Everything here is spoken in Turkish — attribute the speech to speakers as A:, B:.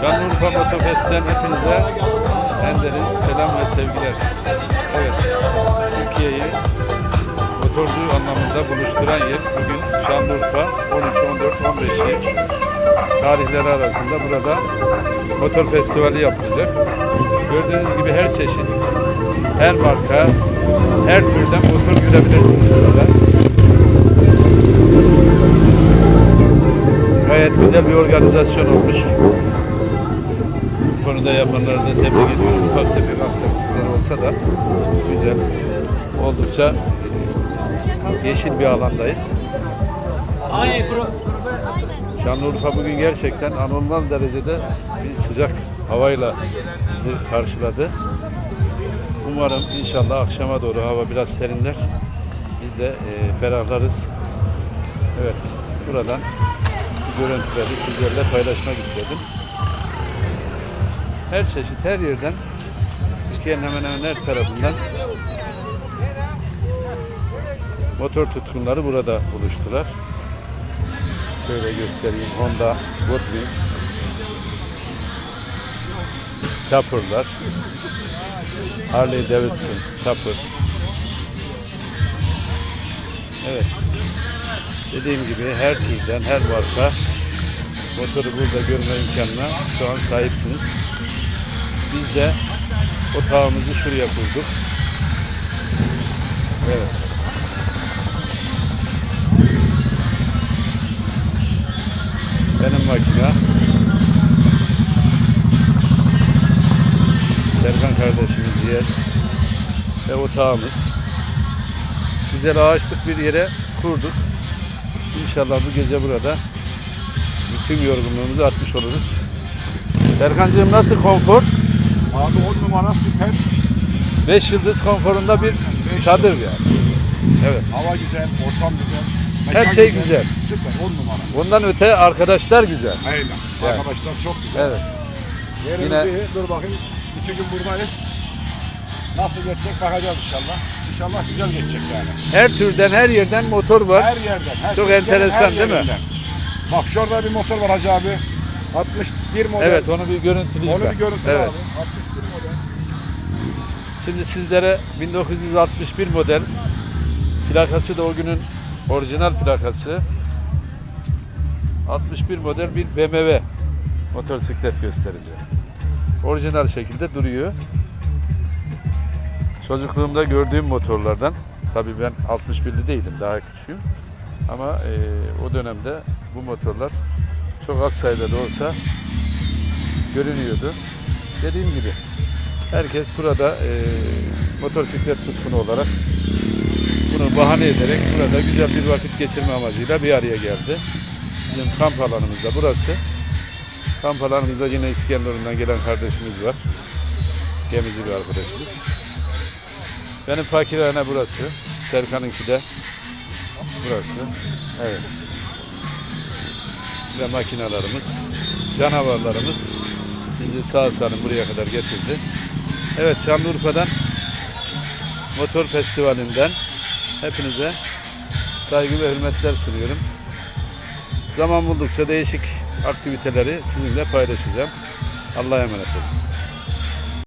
A: Şanlıurfa Motofest'ten hepinize en derin selam ve sevgiler. Evet, Türkiye'yi motorcu anlamında buluşturan yer bugün Şanlıurfa 13, 14, 15 tarihleri arasında burada motor festivali yapılacak. Gördüğünüz gibi her çeşit, her marka, her türden motor görebilirsiniz burada. Organizasyon olmuş. Bu konuda yapanları da tebrik ediyorum. Ufak tefek aksaklıklar olsa da güzel. Oldukça yeşil bir alandayız. Şanlıurfa bugün gerçekten anormal derecede bir sıcak havayla bizi karşıladı. Umarım inşallah akşama doğru hava biraz serinler. Biz de e, ferahlarız. Evet, buradan bu görüntüleri sizlerle paylaşmak istedim. Her çeşit, her yerden, Türkiye'nin hemen hemen her tarafından motor tutkunları burada buluştular. Şöyle göstereyim. Honda, Gottlieb, Chopper'lar, Harley Davidson, Chopper. Evet. Dediğim gibi her türden, her marka motoru burada görme imkanına şu an sahipsiniz. Biz de otağımızı şuraya kurduk. Evet. Benim makina. Serkan kardeşimiz yer. Ve otağımız. Güzel ağaçlık bir yere kurduk. İnşallah bu gece burada bütün yorgunluğumuzu atmış oluruz. Serkancığım nasıl konfor?
B: Abi 10 numara süper.
A: 5 yıldız konforunda bir çadır yani. Evet.
B: Hava güzel, ortam güzel.
A: Her şey güzel.
B: Süper 10 numara.
A: Ondan öte arkadaşlar güzel.
B: Aynen.
A: Yani.
B: Arkadaşlar çok güzel.
A: Evet.
B: Yerimiz
A: Yine-.
B: Dur bakayım. İki gün buradayız. Nasıl geçecek bakacağız inşallah. İnşallah güzel geçecek yani.
A: Her türden her yerden motor var.
B: Her yerden. Her
A: Çok enteresan
B: her
A: değil mi?
B: Bak şurada bir motor var Hacı abi. 61 model.
A: Evet onu bir görüntüleyeyim
B: Onu
A: ben.
B: bir görüntüle
A: Evet.
B: abi. 61 model.
A: Şimdi sizlere 1961 model plakası da o günün orijinal plakası 61 model bir BMW motosiklet göstereceğim. Orijinal şekilde duruyor. Çocukluğumda gördüğüm motorlardan. Tabii ben 61'li değilim, daha küçüğüm. Ama e, o dönemde bu motorlar çok az sayıda da olsa görünüyordu. Dediğim gibi herkes burada e, motosiklet tutkunu olarak bunu bahane ederek burada güzel bir vakit geçirme amacıyla bir araya geldi. Bizim kamp alanımız da burası. Kamp alanımızda yine İskenderun'dan gelen kardeşimiz var. Gemici bir arkadaşımız. Benim fakirhane burası. Serkan'ınki de burası. Evet. Ve makinalarımız, canavarlarımız bizi sağ salim buraya kadar getirdi. Evet Şanlıurfa'dan Motor Festivali'nden hepinize saygı ve hürmetler sunuyorum. Zaman buldukça değişik aktiviteleri sizinle paylaşacağım. Allah'a emanet olun.